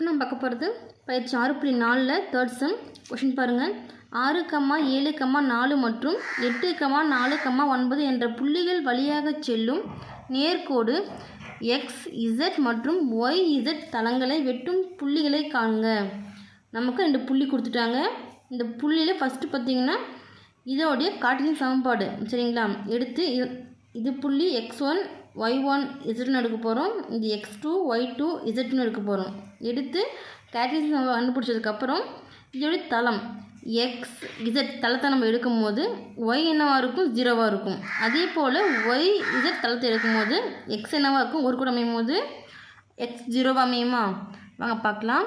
இப்போ நம்ம பார்க்க போகிறது பயிற்சி ஆறு புள்ளி நாலில் தேர்ட் சம் கொஷின் பாருங்கள் ஆறு கம்மா ஏழு கம்மா நாலு மற்றும் எட்டு கம்மா நாலு கம்மா ஒன்பது என்ற புள்ளிகள் வழியாக செல்லும் நேர்கோடு எக்ஸ் இசட் மற்றும் ஒய் இசட் தளங்களை வெட்டும் புள்ளிகளை காண்க. நமக்கு ரெண்டு புள்ளி கொடுத்துட்டாங்க. இந்த புள்ளியில் ஃபஸ்ட்டு பார்த்தீங்கன்னா இதோடைய காட்டின் சமன்பாடு சரிங்களா? எடுத்து இது இது புள்ளி எக்ஸ் ஒன் ஒய் ஒன் இசட்னு எடுக்க போகிறோம் இது எக்ஸ் டூ ஒய் டூ இசட்னு எடுக்க போகிறோம் எடுத்து காட்டின் கண்டுபிடிச்சதுக்கப்புறம் இதோடைய தளம். எக்ஸ் இசட் தளத்தை நம்ம எடுக்கும் போது ஒய் என்னவாக இருக்கும்? ஜீரோவாக இருக்கும். அதே போல் ஒய் இசட் தளத்தை எடுக்கும் போது எக்ஸ் என்னவாக இருக்கும்? ஒரு கூட அமையும் போது எக்ஸ் ஜீரோவாக அமையுமா? வாங்க பார்க்கலாம்.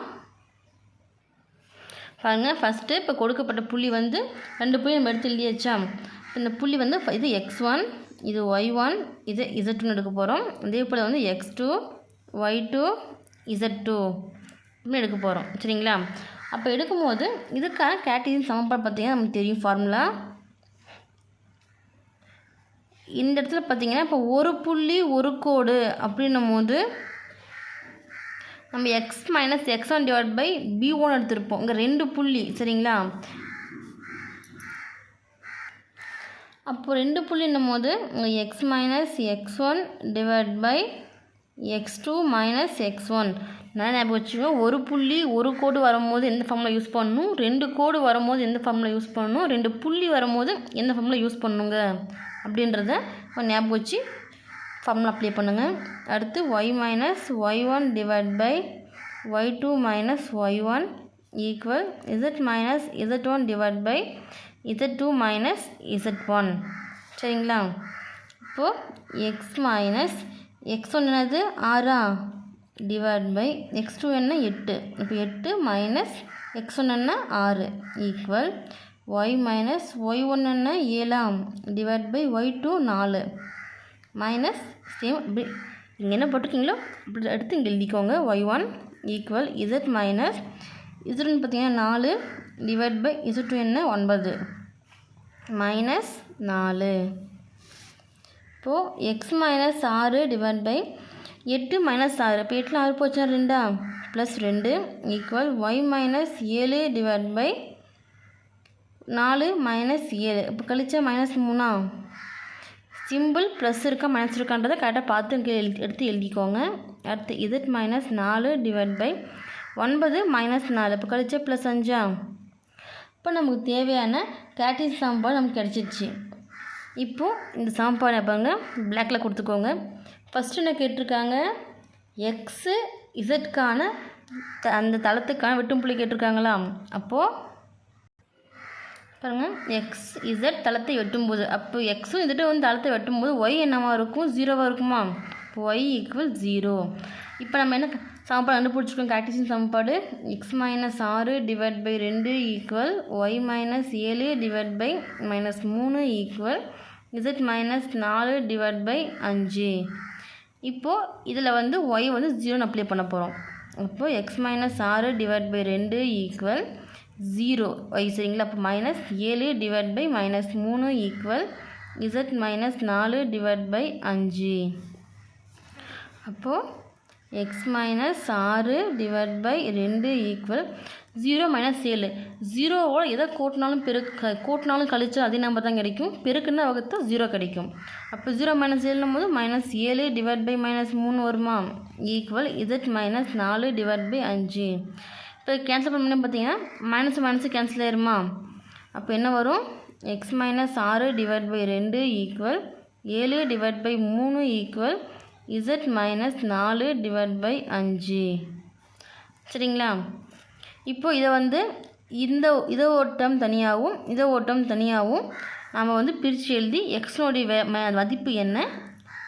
பாருங்கள் ஃபஸ்ட்டு இப்போ கொடுக்கப்பட்ட புள்ளி வந்து ரெண்டு புள்ளி நம்ம எடுத்து எழுதியாச்சா? இந்த புள்ளி வந்து இது எக்ஸ் ஒன் இது ஒய் ஒன் இது இசட் டூன்னு எடுக்க போகிறோம் அதே போல் வந்து X two Y two Z two இப்படி எடுக்க போகிறோம் சரிங்களா? அப்போ எடுக்கும்போது இதுக்கான கேட்டரின் சமன்பாடு பார்த்தீங்கன்னா நமக்கு தெரியும் ஃபார்முலா இந்த இடத்துல பார்த்தீங்கன்னா இப்போ ஒரு புள்ளி ஒரு கோடு அப்படின்னும் போது நம்ம X minus X one divide by B one எடுத்திருப்போம். இங்கே ரெண்டு புள்ளி சரிங்களா? அப்போ ரெண்டு புள்ளின்னும் போது X minus X one divide by X two minus X one நல்லா ஞாபகம் வச்சுக்கோங்க ஒரு புள்ளி ஒரு கோடு வரும்போது எந்த ஃபார்மில் யூஸ் பண்ணணும்? ரெண்டு கோடு வரும்போது எந்த ஃபார்மில் யூஸ் பண்ணணும்? ரெண்டு புள்ளி வரும்போது எந்த ஃபார்மில் யூஸ் பண்ணுங்க? அப்படின்றத ஞாபகம் வச்சு ஃபார்முலா அப்ளை பண்ணுங்கள் அடுத்து Y minus Y one divide by Y two minus Y one equal Z minus Z one divide by Z two minus Z one சரிங்களா? இப்போது எக்ஸ் மைனஸ் எக்ஸ் ஒன் என்னது? ஆறா டிவைட் பை எக்ஸ் டூ என்ன? எட்டு. இப்போ எட்டு minus X one என்ன? ஆறு equal Y minus Y one ஏழாம். டிவைட் பை ஒய் டூ நாலு. மைனஸ் சேம் இப்படி இங்கே என்ன போட்டிருக்கீங்களோ? அப்படி எடுத்து இங்கே எழுதிக்கோங்க. Y one equal Z minus இசட்னு பார்த்தீங்கன்னா நாலு. டிவைட் பை இசுட்டு டூ என்ன ஒன்பது. மைனஸ் நாலு. இப்போது எக்ஸ் மைனஸ் ஆறு டிவைட் பை எட்டு மைனஸ் ஆறு. இப்போ எட்டில் ஆறு போச்சா ரெண்டா? ப்ளஸ் ரெண்டு ஈக்குவல் ஒய் மைனஸ் ஏழு டிவைட் பை நாலு மைனஸ் ஏழு. இப்போ கழிச்சா மைனஸ் மூணா? சிம்பிள் ப்ளஸ் இருக்கா மைனஸ் இருக்கான்றதை கரெக்டாக பார்த்து எழுதி எடுத்து எழுதிக்கோங்க. அடுத்து இசட் மைனஸ் நாலு டிவைட் பை ஒன்பது மைனஸ் நாலு. இப்போ கழிச்சா ப்ளஸ் அஞ்சா? இப்போ நமக்கு தேவையான கேட்டின் சாம்பார் நமக்கு கிடச்சிருச்சு. இப்போது இந்த சாம்பார் பாருங்க பிளாக்ல கொடுத்துக்கோங்க. ஃபஸ்ட்டு என்ன கேட்டிருக்காங்க? எக்ஸு இசட்கான த- அந்த தளத்துக்கான வெட்டும் புள்ளி கேட்டிருக்காங்களா? அப்போது பாருங்கள் எக்ஸ் இசட் தளத்தை வெட்டும்போது அப்போ எக்ஸும் இசட்டும் வந்து தளத்தை வெட்டும்போது ஒய் என்னவாக இருக்கும்? ஜீரோவாக இருக்குமா? ஒய் ஈக்குவல் ஜீரோ இப்போ நம்ம என்ன சமன்பாடு கண்டுபிடிச்சிருக்கோம். கார்டீசியன் சாப்பாடு எக்ஸ் மைனஸ் ஆறு டிவைட் பை ரெண்டு ஈக்குவல் ஒய் மைனஸ் ஏழு டிவைட் பை மைனஸ் மூணு ஈக்குவல் இசட் மைனஸ் நாலு டிவைட் பை அஞ்சு. இப்போது இதில் வந்து ஒய் வந்து ஜீரோன்னு அப்ளை பண்ண போகிறோம் அப்போது எக்ஸ் மைனஸ் ஆறு டிவைட் பை ரெண்டு ஈக்குவல் ஜீரோ ஒய் சரிங்களா? அப்போ மைனஸ் ஏழு டிவைட் பை மைனஸ் மூணு ஈக்குவல் இசட் மைனஸ் நாலு டிவைட் பை அஞ்சு. அப்போது எக்ஸ் மைனஸ் ஆறு டிவைட் பை ரெண்டு ஈக்குவல் ஜீரோ மைனஸ் ஏழு. ஜீரோவோட எதை கூட்டினாலும் பெருக்கு கூட்டினாலும் கழிச்சா அதே நம்பர் தான் கிடைக்கும். பெருக்குன்னா வகுத்தா ஜீரோ கிடைக்கும். அப்போ ஜீரோ மைனஸ் ஏழுனும் போது மைனஸ் ஏழு டிவைட் பை மைனஸ் மூணு வருமா? ஈக்குவல் இசட் மைனஸ் நாலு டிவைட் பை அஞ்சு. இப்போ கேன்சல் பண்ண பார்த்தீங்கன்னா மைனஸ் மைனஸ் கேன்சல் ஆயிருமா? அப்போ என்ன வரும்? எக்ஸ் மைனஸ் ஆறு டிவைட் பை ரெண்டு ஈக்குவல் ஏழு டிவைட் பை மூணு ஈக்குவல் இசட் மைனஸ் நாலு டிவைட் பை அஞ்சு. சரிங்களா? இப்போது இதை வந்து இந்த இதை ஓட்டம் தனியாகவும் இதை ஓட்டம் தனியாகவும் நாம் வந்து பிரித்து எழுதி எக்ஸ்னுடைய வே மதிப்பு என்ன?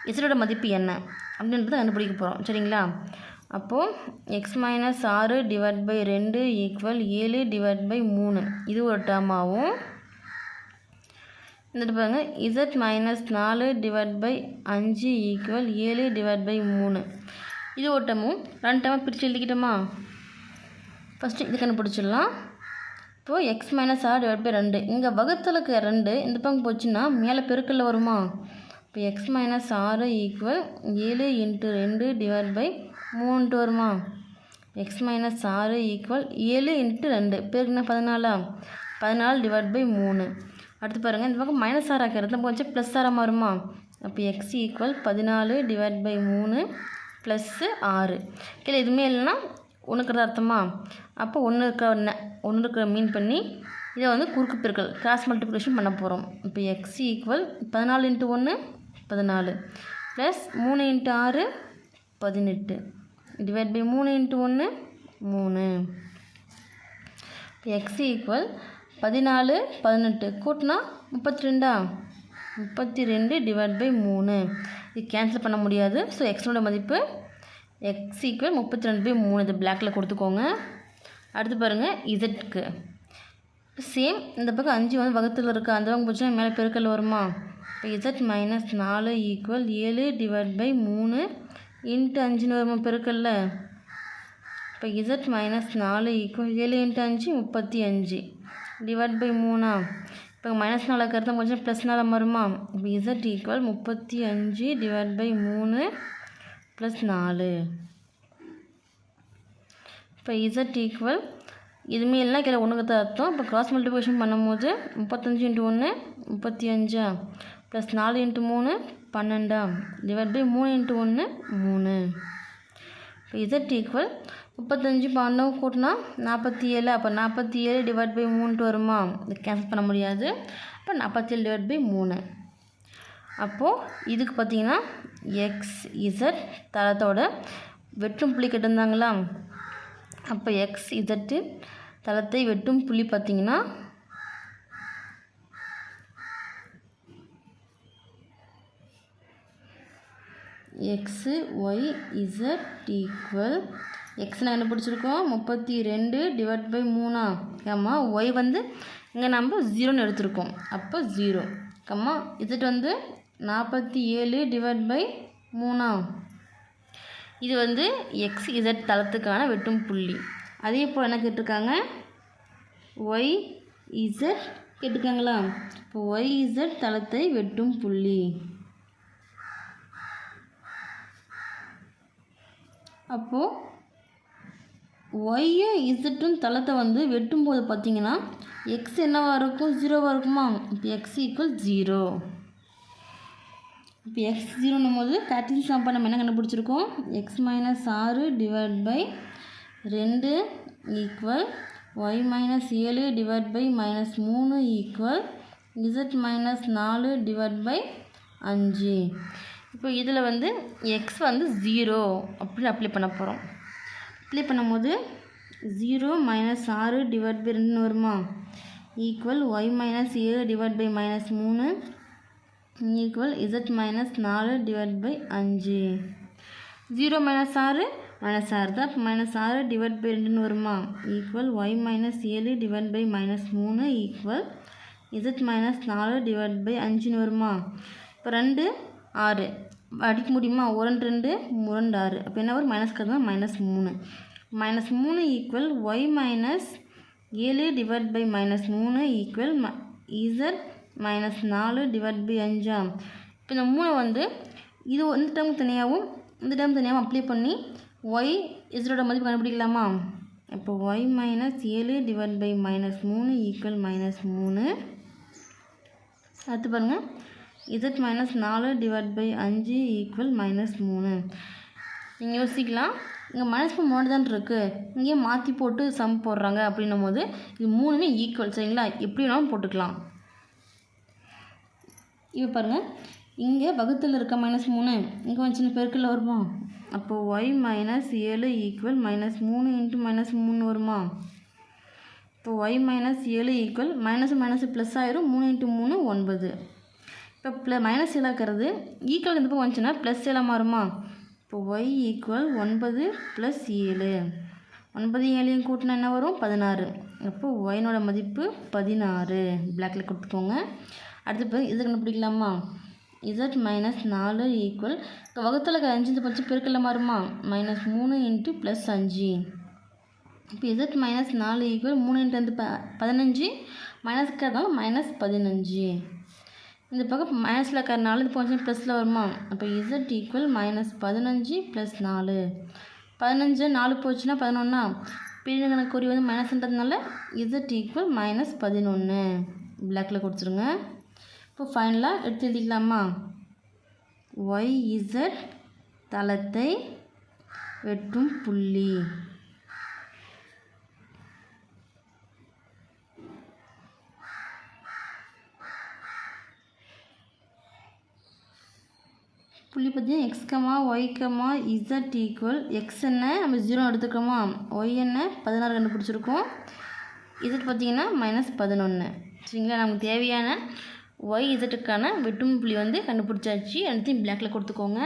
இசடோட மதிப்பு என்ன? அப்படின்றத கண்டுபிடிக்க போகிறோம் சரிங்களா? அப்போது எக்ஸ் மைனஸ் ஆறு டிவைட் பை ரெண்டு ஈக்குவல் ஏழு டிவைட் பை மூணு. இது ஒரு டேர்மாகவும் இந்த பாருங்கள் இசட் மைனஸ் நாலு டிவைட் பை அஞ்சு ஈக்குவல் ஏழு டிவைட் பை மூணு. இது ஒரு டேர்மும் ரெண்டு டேர்மாக பிரித்து எழுதிக்கிட்டோமா? ஃபஸ்ட்டு இது கண்டுபிடிச்சிடலாம். இப்போது எக்ஸ் மைனஸ் ஆர் டிவைட் பை ரெண்டு. இங்கே வகுத்தலுக்கு ரெண்டு இந்த பக்கம் போச்சுன்னா மேலே பெருக்கல்ல வருமா? இப்போ எக்ஸ் மைனஸ் ஆறு ஈக்குவல் ஏழு இன்ட்டு ரெண்டு டிவைட் பை மூணுன்ட்டு வருமா? எக்ஸ் மைனஸ் ஆறு ஈக்குவல் ஏழு இன்ட்டு ரெண்டு. பேருக்குன்னா பதினாலா? பதினாலு டிவைட் பை மூணு. அடுத்து பாருங்கள் இந்த பக்கம் மைனஸ் ஆர் ஆக்கிறது கொஞ்சம் ப்ளஸ் ஆராக மாறுமா? அப்போ எக்ஸ் ஈக்குவல் பதினாலு டிவைட் பை மூணு ப்ளஸ்ஸு ஆறு கீழே எதுவுமே இல்லைன்னா ஒன்றுக்கிறது அர்த்தமா? அப்போ ஒன்று இருக்கிற ஒன்று இருக்கிற மீன் பண்ணி இதை வந்து குறுக்கு பெருக்கல் கிராஸ் மல்டிப்ளிகேஷன் பண்ண போகிறோம் இப்போ எக்ஸ் ஈக்குவல் பதினாலு இன்ட்டு ஒன்று பதினாலு ப்ளஸ் மூணு இன்ட்டு ஆறு பதினெட்டு. டிவைட் பை மூணு இன்ட்டு ஒன்று மூணு. இப்போ எக்ஸ் ஈக்குவல் பதினாலு பதினெட்டு. கூட்டினா முப்பத்தி ரெண்டா முப்பத்தி ரெண்டு டிவைட் பை மூணு. இது கேன்சல் பண்ண முடியாது. ஸோ எக்ஸ்னோட மதிப்பு எக்ஸ் ஈக்குவல் முப்பத்தி ரெண்டு பை மூணு. இது பிளாக்கில் கொடுத்துக்கோங்க. அடுத்து பாருங்கள் இசட்க்கு சேம் இந்த பக்கம் அஞ்சு வந்து வகுத்தில் இருக்குது அந்த பக்கம் போச்சுன்னா மேலே பெருக்கல் வருமா? இப்போ இசட் மைனஸ் நாலு ஈக்குவல் ஏழு டிவைட் பை மூணு இன்ட்டு அஞ்சுன்னு வருமா பெருக்கல்ல? இப்போ இசட் மைனஸ் நாலு ஈக்குவல் ஏழு இன்ட்டு அஞ்சு முப்பத்தி அஞ்சு. டிவைட் பை மூணா? இப்போ மைனஸ் நாலு கருத்து கொஞ்சம் ப்ளஸ் நாலு வருமா இப்போ இசட் ஈக்குவல் முப்பத்தி அஞ்சு டிவைட் பை மூணு ப்ளஸ் நாலு. இப்போ இசட் ஈக்குவல் இதுவுமே எல்லாம் கீழே ஒன்றுக்கு தான் அர்த்தம். இப்போ கிராஸ் மல்டிபிகேஷன் பண்ணும்போது முப்பத்தஞ்சு இன்ட்டு ஒன்று முப்பத்தி அஞ்சா ப்ளஸ் நாலு இன்ட்டு மூணு பன்னெண்டா? டிவைட் பை மூணு இன்ட்டு ஒன்று மூணு. இப்போ இசட் ஈக்குவல் முப்பத்தஞ்சு பன்னெண்டு கூட்டினா நாற்பத்தி ஏழு அப்போ நாற்பத்தி ஏழு டிவைட் பை மூணுட்டு வருமா? இது கேன்சல் பண்ண முடியாது. அப்போ நாற்பத்தி ஏழு டிவைட் பை மூணு. அப்போது இதுக்கு பார்த்தீங்கன்னா எக்ஸ் இசட் தளத்தோட வெற்றும் புள்ளி கட்டிருந்தாங்களா? அப்போ எக்ஸ் இசட்டு தளத்தை வெட்டும் புள்ளி பார்த்திங்கன்னா X Y Z equal X கண்டுபிடிச்சிருக்கோம். பிடிச்சிருக்கோம் முப்பத்தி ரெண்டு டிவைட் பை மூணா. கம்மா ஒய் வந்து இங்கே நம்ம ஜீரோன்னு எடுத்திருக்கோம். அப்போ ஜீரோ கம்மா இசட் வந்து நாற்பத்தி ஏழு டிவைட் பை மூணா. இது வந்து எக்ஸ் இசட் தளத்துக்கான வெட்டும் புள்ளி. அதே போல் என்ன கேட்டிருக்காங்க? ஒய் இசட் கேட்டிருக்காங்களா? இப்போ ஒய் இசட் தளத்தை வெட்டும் புள்ளி. அப்போது ஒய்யும் இசட்டும் தளத்தை வந்து வெட்டும்போது பார்த்தீங்கன்னா எக்ஸ் என்னவாக இருக்கும்? ஜீரோவாக இருக்குமா? இப்போ எக்ஸ் ஈக்குவல் ஜீரோ இப்போ எக்ஸ் ஜீரோன்னும் போது கட்டிங் சாப்பாடு நம்ம என்ன கண்டுபிடிச்சிருக்கோம்? எக்ஸ் மைனஸ் ஆறு டிவைட் பை ரெண்டு ஈக்குவல் ஒய் மைனஸ் ஏழு டிவைட் பை மைனஸ் மூணு ஈக்குவல் இசட் மைனஸ் நாலு டிவைட் பை அஞ்சு. இப்போ இதில் வந்து எக்ஸ் வந்து ஜீரோ அப்படின்னு அப்ளை பண்ண போகிறோம் அப்ளை பண்ணும்போது ஜீரோ மைனஸ் ஆறு டிவைட் பை ரெண்டுன்னு வருமா? ஈக்குவல் ஒய் மைனஸ் ஏழு டிவைட் பை மைனஸ் மூணு. ஈக்குவல் இசட் மைனஸ் நாலு டிவைட் பை அஞ்சு. ஜீரோ மைனஸ் ஆறு மைனஸ் ஆறு தான். அப்போ மைனஸ் ஆறு டிவைட் பை ரெண்டுன்னு வருமா? ஈக்குவல் ஒய் மைனஸ் ஏழு டிவைட் பை மைனஸ் மூணு. ஈக்குவல் இசட் மைனஸ் நாலு டிவைட் பை அஞ்சுன்னு வருமா? இப்போ ரெண்டு ஆறு. அடிக்க முடியுமா? ஒரு ரெண்டு ரெண்டு ஆறு. அப்போ என்ன வரும்? மைனஸ் கருதுனா மைனஸ் மூணு. மைனஸ் மூணு ஈக்குவல் ஒய் மைனஸ் ஏழு டிவைட் பை மைனஸ் மூணு ஈக்குவல் ம இசட் மைனஸ் நாலு டிவைட் பை அஞ்சா இப்போ இந்த மூணு வந்து இது இந்த டைம் தனியாகவும் இந்த டைம் தனியாகவும் அப்ளை பண்ணி ஒய் இசரோட மதிப்பு கண்டுபிடிக்கலாமா? இப்போ ஒய் மைனஸ் ஏழு டிவைட் பை மைனஸ் மூணு ஈக்குவல் மைனஸ் மூணு. அடுத்து பாருங்கள் இசட் மைனஸ் நாலு டிவைட் பை அஞ்சு ஈக்குவல் மைனஸ் மூணு. நீங்கள் யோசிக்கலாம். இங்கே மைனஸ் மூணு தான் இருக்குது இங்கேயே மாற்றி போட்டு சம் போடுறாங்க அப்படின்னும் போது இது மூணுமே ஈக்குவல் சரிங்களா? எப்படி வேணாலும் போட்டுக்கலாம். இப்போ பாருங்கள் இங்கே வகுத்தில் இருக்க மைனஸ் மூணு. இங்கே கொஞ்சம் சின்ன பெருக்கில் வருமா? அப்போது ஒய் மைனஸ் ஏழு ஈக்குவல் மைனஸ் மூணு இன்ட்டு மைனஸ் மூணு வருமா? இப்போ ஒய் மைனஸ் ஏழு ஈக்குவல் மைனஸ் மைனஸ் ப்ளஸ் ஆயிரும் மூணு இன்ட்டு மூணு ஒன்பது. இப்போ ப்ள மைனஸ் இழக்கிறது ஈக்குவல் இந்த பக்கம் வந்துச்சுன்னா ப்ளஸ் ஏழா மாறுமா? இப்போ ஒய் ஈக்குவல் ஒன்பது ப்ளஸ் ஏழு. ஒன்பது ஏழையும் கூட்டினா என்ன வரும்? பதினாறு. அப்போ ஒயினோட மதிப்பு பதினாறு. பிளாக்கில் கொடுத்துக்கோங்க. அடுத்து பிறகு இது கண்டுபிடிக்கலாமா? இசட் மைனஸ் நாலு ஈக்குவல் இப்போ வகுத்தில் அஞ்சு பச்சு பெருக்கல்ல மாறுமா? மைனஸ் மூணு இன்ட்டு ப்ளஸ் அஞ்சு. இப்போ இசட் மைனஸ் நாலு ஈக்குவல் மூணு இன்ட்டு வந்து ப பதினஞ்சு. மைனஸ்க்கு இருக்கிறதால மைனஸ் பதினஞ்சு. இந்த பக்கம் மைனஸில் இருக்கிற நாலு இது போச்சு ப்ளஸில் வருமா? அப்போ இசட் ஈக்குவல் மைனஸ் பதினஞ்சு ப்ளஸ் நாலு. பதினஞ்சு நாலு போச்சுன்னா பதினொன்னா? பிரிவினை குறி வந்து மைனஸ்ன்றதுனால இசட் ஈக்குவல் மைனஸ் பதினொன்று பிளாக்கில் கொடுத்துருங்க. இப்போ ஃபைனலாக எடுத்து எழுதிக்கலாமா? ஒய் இசட் தளத்தை வெட்டும் புள்ளி. புள்ளி பார்த்தீங்கன்னா x comma y comma z equal x என்ன? நம்ம ஜீரோ எடுத்துக்கோமா ஒய் என்ன? பதினாறு கண்டுபிடிச்சிருக்கோம். இசட் பார்த்தீங்கன்னா மைனஸ் பதினொன்று சரிங்களா? நமக்கு தேவையான ஒய் இசட்டுக்கான வெட்டும் புள்ளி வந்து கண்டுபிடிச்சாச்சு. எல்லாத்தையும் பிளாக்கில் கொடுத்துக்கோங்க.